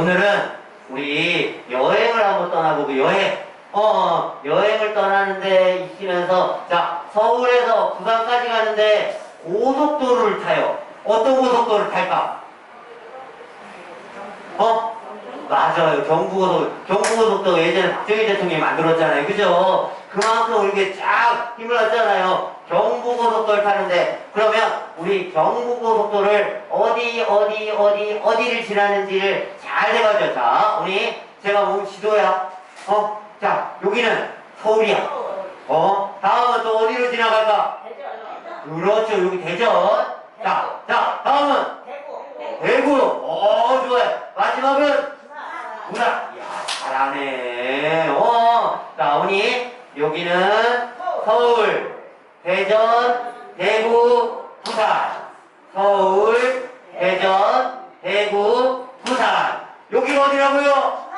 오늘은 우리 여행을 한번 떠나보고 여행 어 여행을 떠나는데 있으면서 자 서울에서 부산까지 가는데 고속도로를 타요 어떤 고속도로를 탈까? 어? 맞아요 경부고속 경부고속도로 예전에 박정희 대통령이 만들었잖아요 그죠? 그만큼 우리게 쫙 힘을 얻잖아요 경부고속도로를 타는데 그러면 우리 경부고속도로를 어디 어디 어디 어디를 지나는지를 잘 해가죠 자 우리 제가 본 지도야 어? 자 여기는 서울이야 어? 다음은 또 어디로 지나갈까? 그렇죠 여기 대전 자, 자 다음은 대구 어 좋아요 마지막은 부산 이야 잘하네 어, 자 우리 여기는 서울 대전 대구 부산 서울 대전 대구 부산 여기가 어디라고요?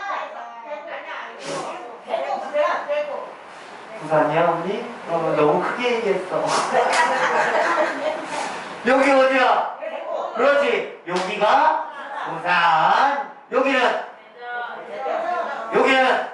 부산이야 언니? 어, 너무 크게 얘기했어. 여기 어디야? 그렇지? 여기가 부산. 여기는? 여기는?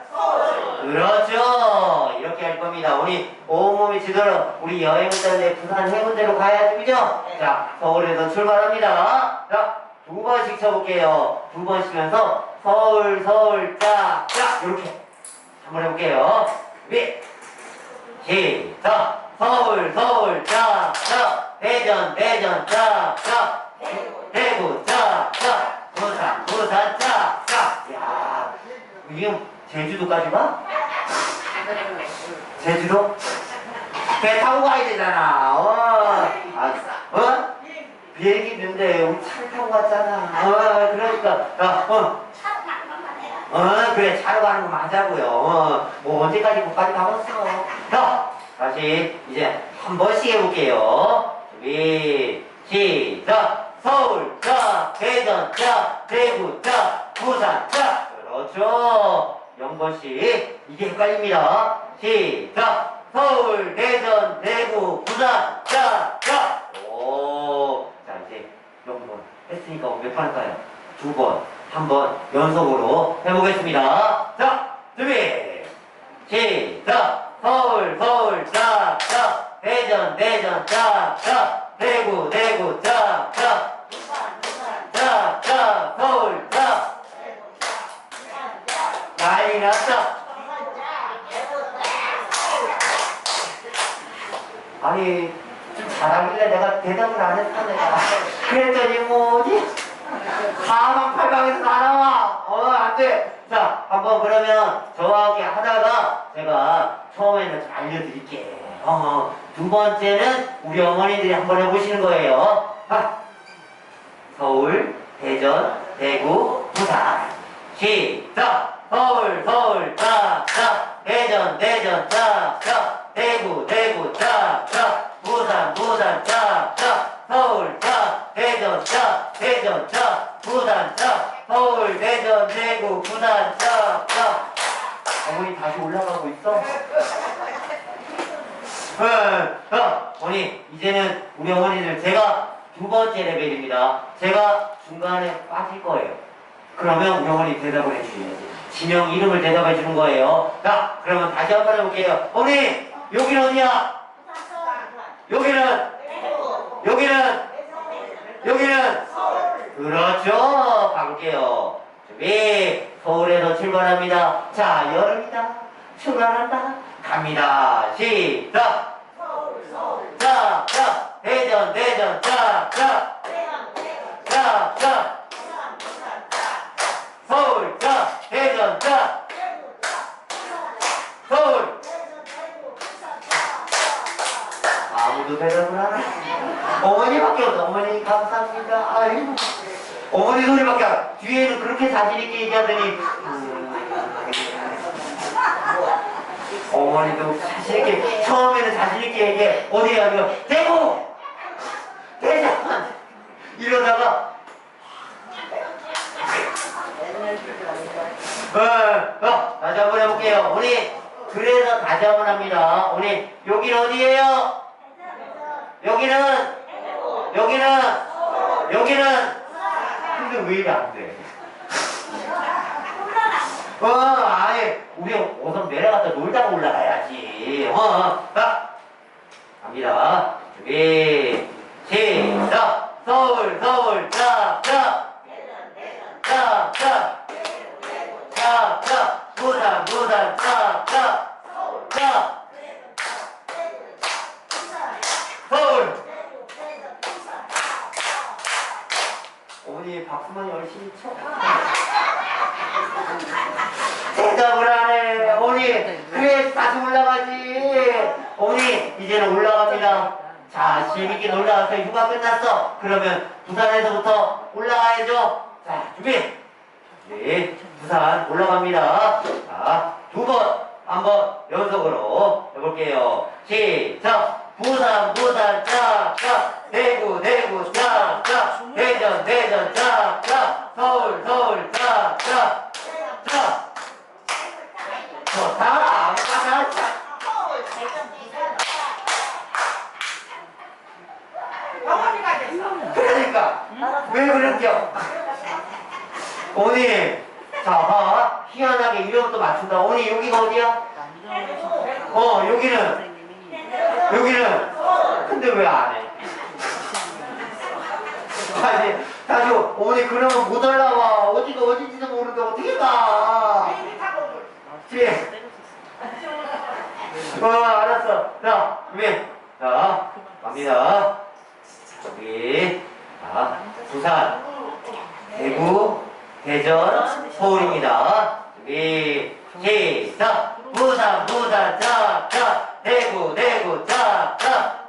그렇죠. 이렇게 할 겁니다. 우리 온몸이 지도로 우리 여행을 다는데 부산 해운대로 가야지 그죠? 자 서울에서 출발합니다. 자 두 번씩 쳐볼게요. 두 번 쉬면서 서울 서울 짝짝 이렇게. 한번 해볼게요. 준비 시작. 서울 서울 짝짝 대전 대전 짝짝 대구 짝짝 부산 부산 짝짝 야 이게 제주도까지 가? 제주도? 배 타고 가야 되잖아. 어, 아, 어? 비행기 있는데 우리 차를 타고 갔잖아. 어 그러니까. 야, 어, 어 그래. 차로 가는 거 맞아고요. 어, 뭐 언제까지 못까지 가봤어. 자 다시 이제 한 번씩 해볼게요. 준비 시작. 서울 자 대전 자 대구 자 부산 자. 그렇죠. 영번씩 이게 헷갈립니다. 시작. 서울 대전 대구 부산 자자오자 이제 영번 했으니까 몇 번 할까요? 두 번 한 번 연속으로 해보겠습니다. 자 준비! 시작! 서울 서울 짝 짝 대전 대전 짝 짝 대구 대구 짝 짝 짝 짝 서울 짝 난리 났다. 아니 좀 잘하길래 내가 대답을 안 했어 내가. 그랬더니 뭐지 사방팔방에서 다 나와. 어 안돼. 자 한번 그러면 함께 하다가 제가 처음에는 좀 알려드릴게 어, 두 번째는 우리 어머니들이 한번 해보시는 거예요. 아, 서울 대전 대구 부산. 시작! 서울 서울 짝짝 대전 대전 짝짝 대구 대구 짝짝 부산 부산 짝짝 서울 짝 대전 짝 대전 짝 부산 짝 서울 대전 대구 부산 짝짝 어머니 다시 올라가고 있어? 어, 어, 어머니 이제는 우리 어머니들 제가 두 번째 레벨입니다. 제가 중간에 빠질 거예요. 그러면 우리 어머니 대답을 해주셔야지. 지명 이름을 대답해 주는 거예요. 자, 그러면 다시 한 번 해볼게요. 어머니 여기는 어디야? 여기는 여기는 여기는 그렇죠. 가볼게요. 준비. 서울에서 출발합니다. 자, 여름이다. 출발한다. 갑니다. 시작. 자, 자, 대전, 대전, 자, 자, 자, 자. 서울, 자, 대전, 자, 서울. 안 해. 어머니밖에 없어. 어머니 감사합니다. 아이고. 어머니 소리밖에 안. 뒤에는 그렇게 자신 있게 얘기하더니. 음, 어머니도 자신 있게 처음에는 자신 있게 얘기해. 어디야 이거 대구, 대전 이러다가 어, 어, 다시 한번 해볼게요. 우리 그래서 다시 한번 합니다. 우리 여기는 어디예요? 여기는 여기는 여기는 근데 왜 이래 안 돼? 어, 아니, 우리 우선 내려가서 놀다가 올라가야지. 어, 어, 자, 갑니다. 준비, 시작. 서울, 서울, 자, 자. 자, 자. 자, 자. 부산, 부산, 자, 자. 자. 서울. 어머니 박수만 열심히 쳐. 대답을 하네. 어머니, 그래, 다시 올라가지. 어머니, 이제는 올라갑니다. 자, 재밌게 놀다 와서 휴가 끝났어. 그러면 부산에서부터 올라가야죠. 자, 준비. 네, 부산 올라갑니다. 자, 두 번, 한 번 연속으로 해볼게요. 시작. 부산, 부산, 자, 자. 대구, 대구, 자, 자. 대전, 대전, 자, 자. 서울, 서울, 자, 자. 아무나 자. 병원이가 됐어. 그러니까 왜 그런겨? 어머니 자 봐. 희한하게 이름도 맞춘다 어머니 여기가 어디야? 어 여기는 여기는 근데 왜 안 해? 아니 다시 어머니 그러면 못 올라와 어디가 어딘지도 모르는데 어떻게 가? 올. 지 어, 알았어. 자, 준비. 자, 갑니다. 준비. 자, 부산, 대구, 대전, 서울입니다. 준비. 시작. 부산, 부산, 자, 자. 대구, 대구, 자, 자.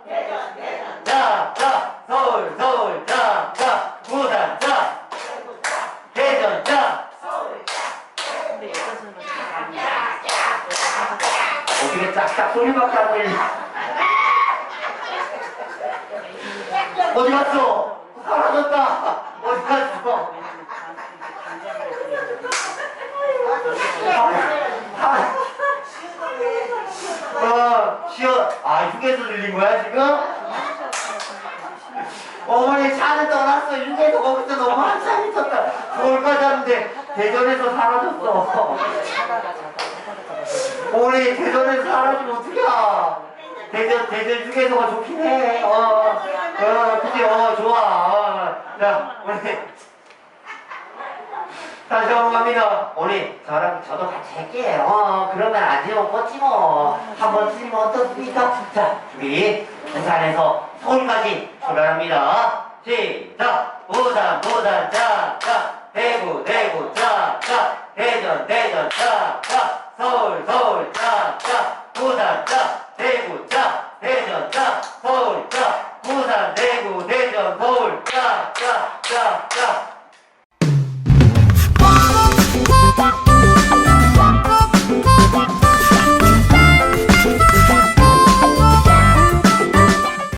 자, 자. 서울, 서울, 자, 자. 부산, 자. 대전, 자. 어떻게 짝짝 소리밖에 안 들리 어디 갔어? 사라졌다 어디 갔어? 아, 어, 쉬어. 아, 휴게소 들린 거야, 지금? 어머니 차는 떠났어. 휴게소 거기서 너무 한참 있었다. 서울까지 왔는데 대전에서 사라졌어. 어머니 대전에서 사라지면 어떡해. 대전, 대전 휴게소가 좋긴 해. 어, 어, 그치, 어, 좋아. 어, 자, 어머니. 다시 한번 갑니다. 어머니, 저랑 저도 같이 할게요. 어, 그러면 안 지면 뻗지 뭐. 한번 틀리면 어떻습니까? 자, 준비. 부산에서 서울까지 출발합니다. 시작! 부산, 부산, 자, 자. 대구, 대구, 자, 자. 대전, 대전, 자, 자. 서울, 서울, 자, 자. 부산, 자. 대구, 자. 대전,